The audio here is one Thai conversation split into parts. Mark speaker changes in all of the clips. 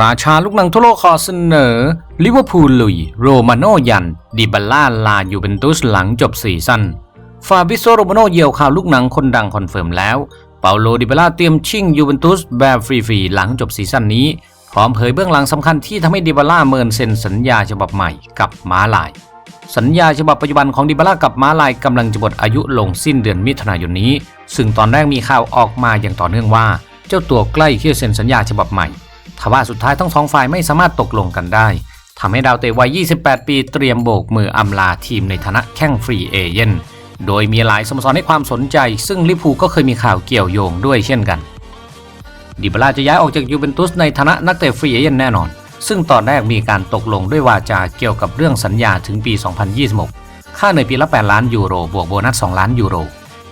Speaker 1: ราชาลูกหนังทั่วโลกขอเสนอ ลิเวอร์พูลลุย โรมาโนยัน ดิบาล่าลายูเวนตุสหลังจบซีซั่น ฟาบิโซโรมาโนเยียวข่าวลูกหนังคนดังคอนเฟิร์มแล้ว เปาโลดิบาล่าเตรียมชิ่งยูเวนตุสแบบฟรีๆหลังจบซีซั่นนี้ พร้อมเผยเบื้องหลังสำคัญที่ทำให้ดิบาล่าเมินเซ็นสัญญาฉบับใหม่กับม้าลาย สัญญาฉบับปัจจุบันของดิบาล่ากับม้าลายกำลังจะหมดอายุลงสิ้นเดือนมิถุนายนนี้ ซึ่งตอนแรกมีข่าวออกมาอย่างต่อเนื่องว่า เจ้าตัวใกล้ที่จะเซ็นสัญญาฉบับใหม่ ทว่าสุดท้ายทั้งสองฝ่ายไม่สามารถตกลงกันได้ทำให้ดาวเตะวัย 28 ปีเตรียมโบกมืออำลาทีมในฐานะแข้งฟรีเอเย่นโดยมีหลายสโมสรให้ความสนใจ ซึ่งลิพูก็เคยมีข่าวเกี่ยวโยงด้วยเช่นกัน ดิบลาจะย้ายออกจากยูเวนตุสในฐานะนักเตะฟรีเอเย่นแน่นอน ซึ่งตอนแรกมีการตกลงด้วยวาจาเกี่ยวกับเรื่องสัญญาถึงปี 2026 ค่าเหนื่อยปีละ 8 ล้านยูโร บวกโบนัส 2 ล้านยูโร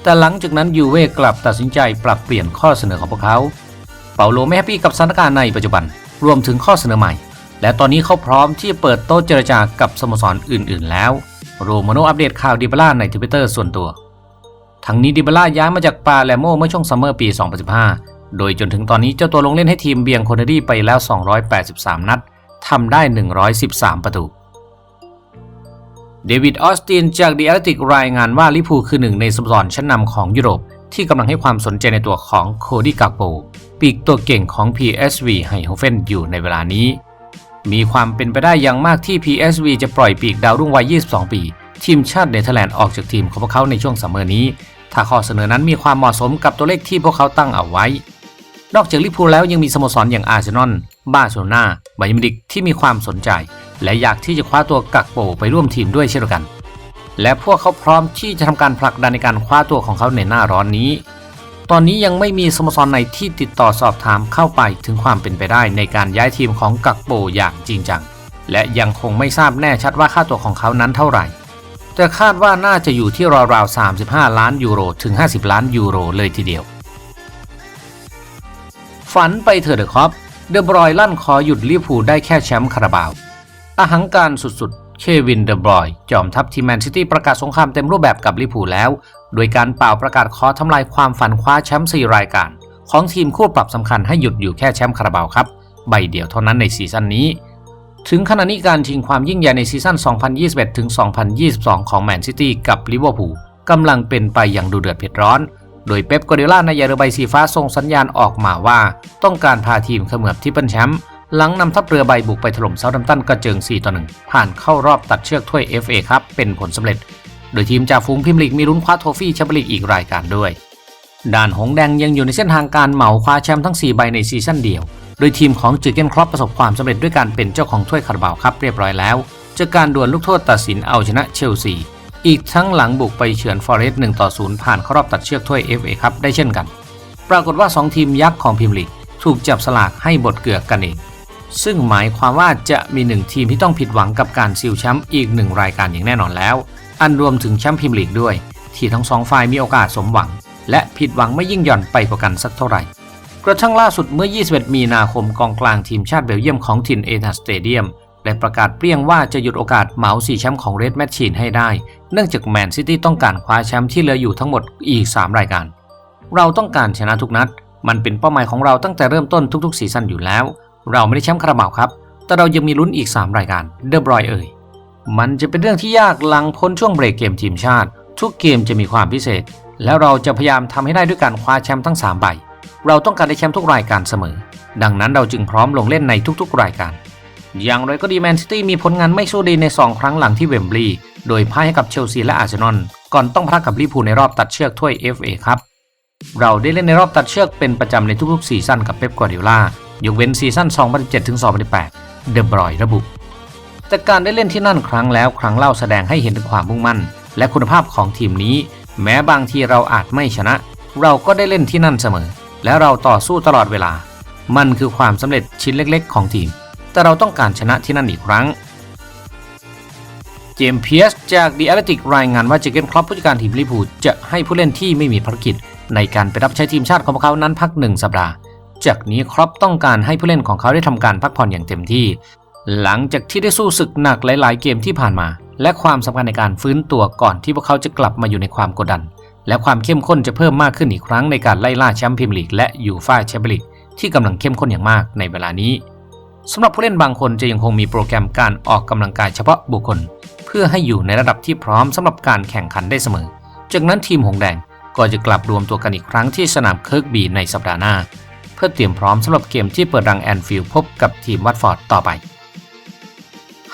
Speaker 1: แต่หลังจากนั้นยูเว่กลับตัดสินใจปรับเปลี่ยนข้อเสนอของพวกเขาาโลไม่แฮปปี้กับสถานการณ์ในปัจจุบัน รวมถึงข้อเสนอใหม่ และตอนนี้เขาพร้อมที่เปิดโต๊ะเจรจากับสโมสรอื่น ๆ แล้วโรมาโนอัปเดตข่าวดิบล่าในทวิตเตอร์ส่วนตัว ทั้งนี้ดิบล่าย้ายมาจากปาแลโมเมื่อช่วงซัมเมอร์ปี 2015 โดยจนถึงตอนนี้เจ้าตัวลงเล่นให้ทีมเบียงโคเนดี้ไปแล้ว 283 นัดทำได้ 113 ประตูเดวิดออสตินจากดี a อ l ติกรายงานว่าลิพูคือหนึ่งในสโมสรชั้นนำของยุโรป ที่กำลังให้ความสนใจในตัวของโคดี้กาโปปีกตัวเก่งของ PSV ไฮโฮเฟนอยู่ในเวลานี้ มีความเป็นไปได้อย่างมากที่ PSV จะปล่อยปีกดาวรุ่งวัย 22 ปี ทีมชาติเนเธอร์แลนด์ออกจากทีมของพวกเขาในช่วงซัมเมอร์นี้ ถ้าข้อเสนอนั้นมีความเหมาะสมกับตัวเลขที่พวกเขาตั้งเอาไว้ นอกจากลิเวอร์พูลแล้วยังมีสโมสรอย่างอาร์เซนอลบาร์เซโลนาไบเยร์นมิวนิกที่มีความสนใจ และอยากที่จะคว้าตัวกักโปไปร่วมทีมด้วยเช่นเดียวกัน และพวกเขาพร้อมที่จะทำการผลักดันในการคว้าตัวของเขาในหน้าร้อนนี้ ตอนนี้ยังไม่มีสโมสรไหนที่ติดต่อสอบถามเข้าไปถึงความเป็นไปได้ในการย้ายทีมของกักโปอย่างจริงจัง และยังคงไม่ทราบแน่ชัดว่าค่าตัวของเขานั้นเท่าไหร่ แต่คาดว่าน่าจะอยู่ที่ราวๆ35 ล้านยูโรถึง 50 ล้านยูโรเลยทีเดียว ฝันไปเถอะเดอะคอปเดอะบรอยลั่นขอหยุดลิเวอร์พูได้แค่แชมป์คาราบาวอาหังการสุดๆ เควินเดอะบรอยจอมทัพทีมแมนซิตี้ประกาศสงครามเต็มรูปแบบกับลิเวอร์พูแล้ว โดยการเป่าประกาศขอทำลายความฝันคว้าแชมป์4รายการ ของทีมคู่ปรับสำคัญให้หยุดอยู่แค่แชมป์คาราบาวครับ ใบเดียวเท่านั้นในซีซั่นนี้ ถึงขณะนี้การชิงความยิ่งใหญ่ในซีซั่น 2021ถึง2022 ของแมนซิตี้กับลิเวอร์พูลกำลังเป็นไปอย่างดูเดือดเผ็ดร้อน โดยเป๊ปกัวเดล่าในยาเรือใบสีฟ้าส่งสัญญาณออกมาว่า ต้องการพาทีมเขมือบที่เป็นแชมป์ หลังนำทัพเรือใบบุกไปถล่มเซาท์แฮมตันกระเจิง 4 ต่อ 1 ผ่านเข้ารอบตัดเชือกถ้วย FA ครับเป็นผลสำเร็จ โดยทีมจ่าฝูงพิมลีกมีลุ้นคว้าโทฟี่แชมเปี้ยนลีกอีกรายการด้วย ด้านหงแดงยังอยู่ในเส้นทางการเหมาคว้าแชมป์ทั้ง 4 ใบในซีซั่นเดียว โดยทีมของจือเกนครอปประสบความสำเร็จด้วยการเป็นเจ้าของถ้วยคาราบาวครับเรียบร้อยแล้วจากการดวลลูกโทษตัดสินเอาชนะเชลซีอีกทั้งหลังบุกไปเฉือนฟอเรสต์1ต่อ0ผ่านเข้ารอบตัดเชือกถ้วย FA ครับได้เช่นกัน ปรากฏว่า 2 ทีมยักษ์ของพรีเมียร์ลีกถูกจับสลากให้บทเกือกกันเอง ซึ่งหมายความว่าจะมีหนึ่งทีมที่ต้องผิดหวังกับการซิลแชมป์อีกหนึ่งรายการอย่างแน่นอนแล้ว อันรวมถึงแชมป์พรีเมียร์ลีกด้วย ที่ทั้งสองฝ่ายมีโอกาสสมหวัง และผิดหวังไม่ยิ่งหย่อนไปกว่ากันสักเท่าไหร่ กระทั่งล่าสุดเมื่อ 21 มีนาคมกองกลางทีมชาติเบลเยียมของถิ่นเอทัสสเตเดียมได้ประกาศเปรี้ยงว่าจะหยุดโอกาสเหมาสี่แชมป์ของเรดแมชชีนให้ได้ เนื่องจากแมนซิตี้ต้องการคว้าแชมป์ที่เหลืออยู่ทั้งหมดอีก 3 รายการ เราต้องการชนะทุกนัด มันเป็นเป้าหมายของเราตั้งแต่เริ่มต้นทุกๆซีซั่นอยู่แล้ว เราไม่ได้แชมป์คาราบาวครับ แต่เรายังมีลุ้นอีก 3 รายการเดอะบรอยเอ่ย มันจะเป็นเรื่องที่ยากหลังพ้นช่วงเบรกเกมทีมชาติ ทุกเกมจะมีความพิเศษ แล้วเราจะพยายามทำให้ได้ด้วยการคว้าแชมป์ทั้ง3ใบ เราต้องการได้แชมป์ทุกรายการเสมอ ดังนั้นเราจึงพร้อมลงเล่นในทุก ๆ รายการ อย่างไรก็ดีแมนซิตี้มีผลงานไม่สู้ดีใน 2 ครั้งหลังที่เวมบลีย์โดยพ่ายให้กับเชลซีและอาร์เซนอลก่อนต้องพากกับลิเวอร์พูลในรอบตัดเชือกถ้วย FA ครับเราได้เล่นในรอบตัดเชือกเป็นประจำในทุกๆซีซั่นกับเป๊ปกัวร์ดิโอลา ยกเว้นซีซั่น 2017-2018 เดอะบรอยระบุ แต่การได้เล่นที่นั่นครั้งแล้วครั้งเล่าแสดงให้เห็นถึงความมุ่งมั่น และคุณภาพของทีมนี้ แม้บางทีเราอาจไม่ชนะ เราก็ได้เล่นที่นั่นเสมอ และเราต่อสู้ตลอดเวลา มันคือความสำเร็จชิ้นเล็ก ๆ ของทีม แต่เราต้องการชนะที่นั่นอีกครั้งเจมส์เพียสจากดีแอตเลติกรายงานว่าเจเกนครอปผู้จัดการทีมลิเวอร์พูลจะให้ผู้เล่นที่ไม่มีภารกิจ ในการไปรับใช้ทีมชาติของพวกเขานั้นพักหนึ่งสัปดาห์ จากนี้ครอปต้องการให้ผู้เล่นของเขาได้ทำการพักผ่อนอย่างเต็มที่ หลังจากที่ได้สู้ศึกหนักหลาย ๆ เกมที่ผ่านมา และความสำคัญในการฟื้นตัวก่อนที่พวกเขาจะกลับมาอยู่ในความกดดัน และความเข้มข้นจะเพิ่มมากขึ้นอีกครั้งในการไล่ล่าแชมป์พรีเมียร์ลีกและยูฟ่าแชมเปี้ยนลีกที่กำลังเข้มข้นอย่างมากในเวลานี้สำหรับผู้เล่นบางคนจะยังคงมีโปรแกรมการออกกำลังกายเฉพาะบุคคล เพื่อให้อยู่ในระดับที่พร้อมสำหรับการแข่งขันได้เสมอ จากนั้นทีมหงแดงก็จะกลับรวมตัวกันอีกครั้งที่สนามเคิร์กบีในสัปดาห์หน้า พื่อเตรียมพร้อมสำหรับเกมที่เปิดรังแอนฟิลด์พบกับทีมวัตฟอร์ดต่อไป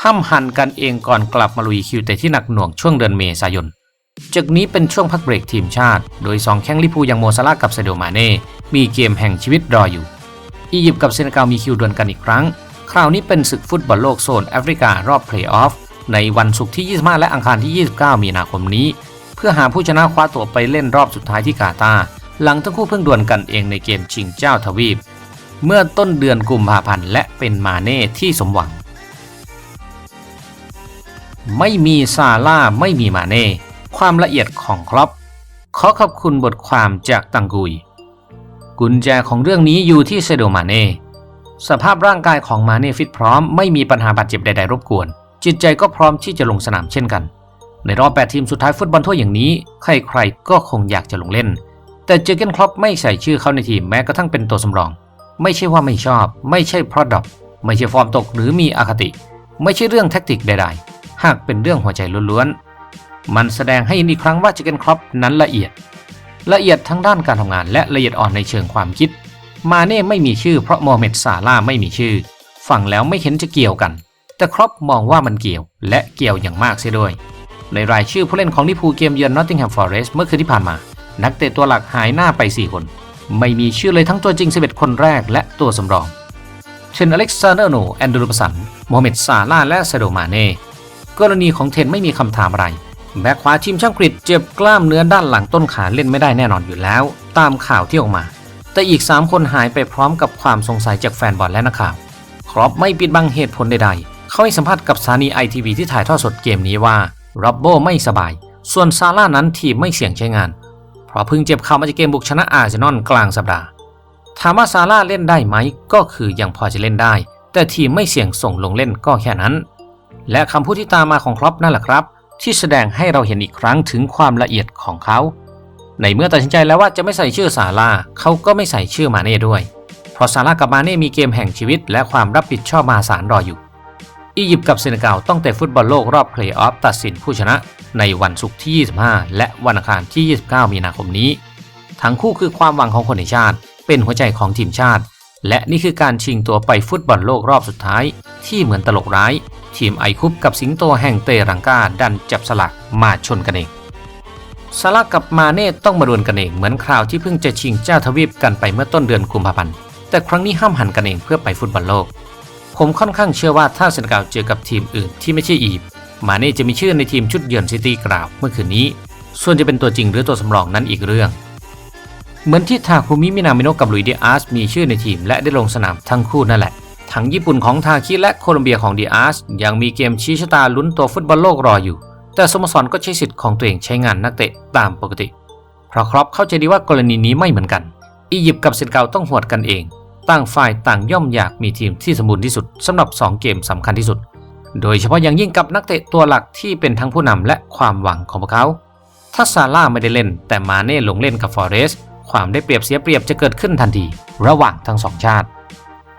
Speaker 1: ห้ำหันกันเองก่อนกลับมาลุยคิวเตะที่หนักหน่วงช่วงเดือนเมษายนจากนี้เป็นช่วงพักเบรกทีมชาติ โดย 2 แข้งลิพูยังโมซาลากับเซโดมาเน่ มีเกมแห่งชีวิตรออยู่ อียิปต์กับเซนกัลมีคิวดวลกันอีกครั้ง คราวนี้เป็นศึกฟุตบอลโลกโซนแอฟริการอบเพลย์ออฟ ในวันศุกร์ที่ 25 และอังคารที่ 29 มีนาคมนี้ เพื่อหาผู้ชนะคว้าตัวไปเล่นรอบสุดท้ายที่กาตาร์ หลังทั้งคู่เพิ่งดวลกันเองในเกมชิงเจ้าทวีป เมื่อต้นเดือนกุมภาพันธ์และเป็นมาเน่ที่สมหวัง ไม่มีซาร่าไม่มีมาเน่ความละเอียดของครอปขอขอบคุณบทความจากตังกุย กุญแจของเรื่องนี้อยู่ที่เซโดมาเน่สภาพร่างกายของมาเน่ฟิตพร้อมไม่มีปัญหาบาดเจ็บใดๆรบกวน จิตใจก็พร้อมที่จะลงสนามเช่นกัน ในรอบ 8 ทีมสุดท้ายฟุตบอลทั่วอย่างนี้ ใครๆก็คงอยากจะลงเล่น แต่เจอร์เกนครอปไม่ใส่ชื่อเขาในทีมแม้กระทั่งเป็นตัวสำรอง ไม่ใช่ว่าไม่ชอบ ไม่ใช่เพราะดรอปไม่ใช่ฟอร์มตกหรือมีอคติ ไม่ใช่เรื่องแท็กติกใดๆ หากเป็นเรื่องหัวใจล้วนๆ มันแสดงให้เห็นอีกครั้งว่าเจอร์เกนครอปนั้นละเอียด ละเอียดทั้งด้านการทำงานและละเอียดอ่อนในเชิงความคิด มาเน่ไม่มีชื่อเพราะโมเม็ดซาลาไม่มีชื่อ ฟังแล้วไม่เห็นจะเกี่ยวกัน แต่ครอปมองว่ามันเกี่ยว และเกี่ยวอย่างมากเสียด้วย ในรายชื่อผู้เล่นของลิพูเกมเยือนนอตติงแฮมฟอร์เรสต์เมื่อคืนที่ผ่านมา นักเตะตัวหลักหายหน้าไป 4 คน ไม่มีชื่อเลยทั้งตัวจริง 11 คนแรกและตัวสำรอง เชนอเล็กซานเดอร์โน แอนดรูปสันโมฮัมเหม็ดซาลาและเซโดมาเน่กรณีของเทนไม่มีคำถามอะไร แบ็คขวาทีมช่างกรีดเจ็บกล้ามเนื้อด้านหลังต้นขาเล่นไม่ได้แน่นอนอยู่แล้ว ตามข่าวที่ออกมา แต่อีก 3 คนหายไปพร้อมกับความสงสัยจากแฟนบอลและนักข่าว ครอปไม่ปิดบังเหตุผลใดๆ เขาให้สัมภาษณ์กับสถานีไอทีวีที่ถ่ายทอดสดเกมนี้ว่าร็อบโบไม่สบาย ส่วนซาร่านั้นทีมไม่เสี่ยงใช้งาน เพราเพิ่งเจ็บเข่ามาจากเกมบุกชนะอาร์เซนอลกลางสัปดาห์ถามว่าซาร่าเล่นได้ไหม ก็คือยังพอจะเล่นได้ แต่ทีมไม่เสี่ยงส่งลงเล่นก็แค่นั้น และคำพูดที่ตามมาของครอปนั่นแหละครับ ที่แสดงให้เราเห็นอีกครั้งถึงความละเอียดของเขา ในเมื่อตัดสินใจแล้วว่าจะไม่ใส่ชื่อซาร่าเขาก็ไม่ใส่ชื่อมาเน่ด้วย เพราะซาร่ากับมาเน่มีเกมแห่งชีวิต และความรับผิดชอบมหาศาลรออยู่ อียิปต์กับเซเนกัลต้องเตะฟุตบอลโลกรอบเพลย์ออฟตัดสินผู้ชนะ ในวันศุกร์ที่ 25 และวันอังคารที่ 29 มีนาคมนี้ ทั้งคู่คือความหวังของคนในชาติ เป็นหัวใจของทีมชาติ และนี่คือการชิงตัวไปฟุตบอลโลกรอบสุดท้าย ที่เหมือนตลกร้าย ทีมไอคุปกับสิงโตแห่งเตรังกาดันจับสลักมาชนกันเองซาลากับมาเน่ต้องมาดวลกันเองเหมือนคราวที่เพิ่งจะชิงเจ้าทวีปกันไปเมื่อต้นเดือนกุมภาพันธ์แต่ครั้งนี้ห้ามหันกันเองเพื่อไปฟุตบอลโลก ผมค่อนข้างเชื่อว่าถ้าเซนเกัลเจอกับทีมอื่นที่ไม่ใช่อียิปต์มาเน่จะมีชื่อในทีมชุดเยือนซิตี้กล่าวเมื่อคืนนี้ ส่วนจะเป็นตัวจริงหรือตัวสำรองนั้นอีกเรื่อง เหมือนที่ทาคุมิมินามิโนะกับลุยเดียอาร์สมีชื่อในทีมและได้ลงสนามทั้งคู่นั่นแหละ ทั้งญี่ปุ่นของทาคิและโคลอมเบียของดีอาร์สยังมีเกมชี้ชะตาลุ้นตัวฟุตบอลโลกรออยู่ แต่สโมสรก็ใช้สิทธิ์ของตัวเองใช้งานนักเตะตามปกติ เพราะครอปเข้าใจดีว่ากรณีนี้ไม่เหมือนกัน อียิปต์กับเซนเกาต้องหวดกันเอง ต่างฝ่ายต่างย่อมอยากมีทีมที่สมบูรณ์ที่สุดสำหรับ 2 เกมสำคัญที่สุด โดยเฉพาะอย่างยิ่งกับนักเตะตัวหลักที่เป็นทั้งผู้นำและความหวังของพวกเขา ถ้าซาร่าไม่ได้เล่น แต่มาเน่ลงเล่นกับฟอเรสความได้เปรียบเสียเปรียบจะเกิดขึ้นทันที ระหว่างทั้งสองชาติ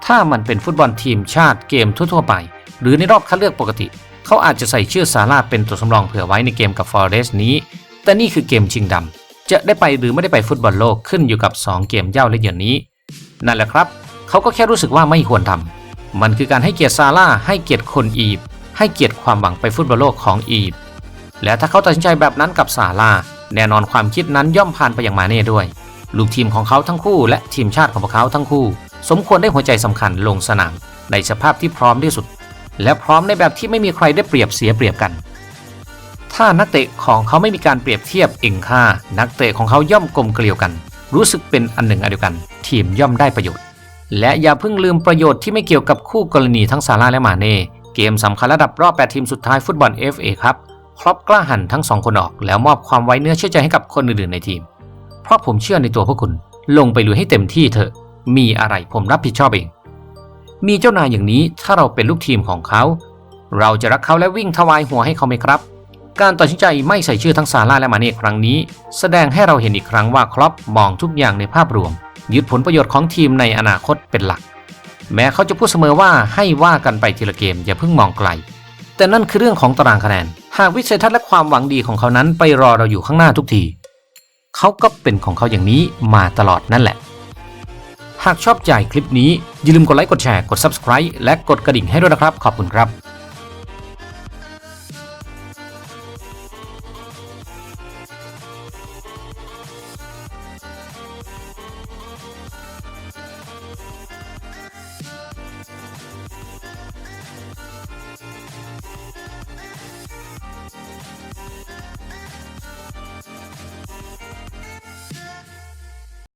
Speaker 1: ถ้ามันเป็นฟุตบอลทีมชาติเกมทั่วๆไป หรือในรอบคัดเลือกปกติ เขาอาจจะใส่ชื่อซาร่าเป็นตัวสำรองเผื่อไว้ในเกมกับฟอเรสนี้ แต่นี่คือเกมชิงดำจะได้ไปหรือไม่ได้ไปฟุตบอลโลกขึ้นอยู่กับ 2 เกมเย่าและเยือนนี้ นั่นแหละครับ เขาก็แค่รู้สึกว่าไม่ควรทำมันคือการให้เกียรติซาร่าให้เกียรติคนอียิปต์ให้เกียรติความหวังไปฟุตบอลโลกของอียิปต์และถ้าเขาตัดสินใจแบบนั้นกับซาร่าแน่นอนความคิดนั้นย่อมผ่านไปอย่างมาเน่ด้วย ลูกทีมของเขาทั้งคู่ และทีมชาติของพวกเขาทั้งคู่ สมควรได้หัวใจสำคัญลงสนามในสภาพที่พร้อมที่สุด และพร้อมในแบบที่ไม่มีใครได้เปรียบเสียเปรียบกัน ถ้านักเตะของเขาไม่มีการเปรียบเทียบเองค่า นักเตะของเขาย่อมกลมเกลียวกัน รู้สึกเป็นอันหนึ่งอันเดียวกัน ทีมย่อมได้ประโยชน์ และอย่าเพิ่งลืมประโยชน์ที่ไม่เกี่ยวกับคู่กรณีทั้งซาร่าและมาเน่เกมสำคัญระดับรอบ 8 ทีมสุดท้ายฟุตบอล FA ครับครอปกล้าหันทั้งสองคนออก แล้วมอบความไว้เนื้อเชื่อใจให้กับคนอื่นๆในทีม เพราะผมเชื่อในตัวพวกคุณ ลงไปลุยให้เต็มที่เถอะ มีอะไรผมรับผิดชอบเอง มีเจ้านายอย่างนี้ถ้าเราเป็นลูกทีมของเขา เราจะรักเขาและวิ่งถวายหัวให้เขาไหมครับ การตัดสินใจไม่ใส่ชื่อทั้งซาร่าและมาเน่ครั้งนี้ แสดงให้เราเห็นอีกครั้งว่าครอปมองทุกอย่างในภาพรวม ยึดผลประโยชน์ของทีมในอนาคตเป็นหลัก แม้เขาจะพูดเสมอว่าให้ว่ากันไปทีละเกมอย่าเพิ่งมองไกล แต่นั่นคือเรื่องของตารางคะแนน หากวิสัยทัศน์และความหวังดีของเขานั้นไปรอเราอยู่ข้างหน้าทุกที เขาก็เป็นของเขาอย่างนี้มาตลอดนั่นแหละ หากชอบใจคลิปนี้อย่าลืมกดไลค์กดแชร์กด Subscribe และกดกระดิ่งให้ด้วยนะครับ ขอบคุณครับ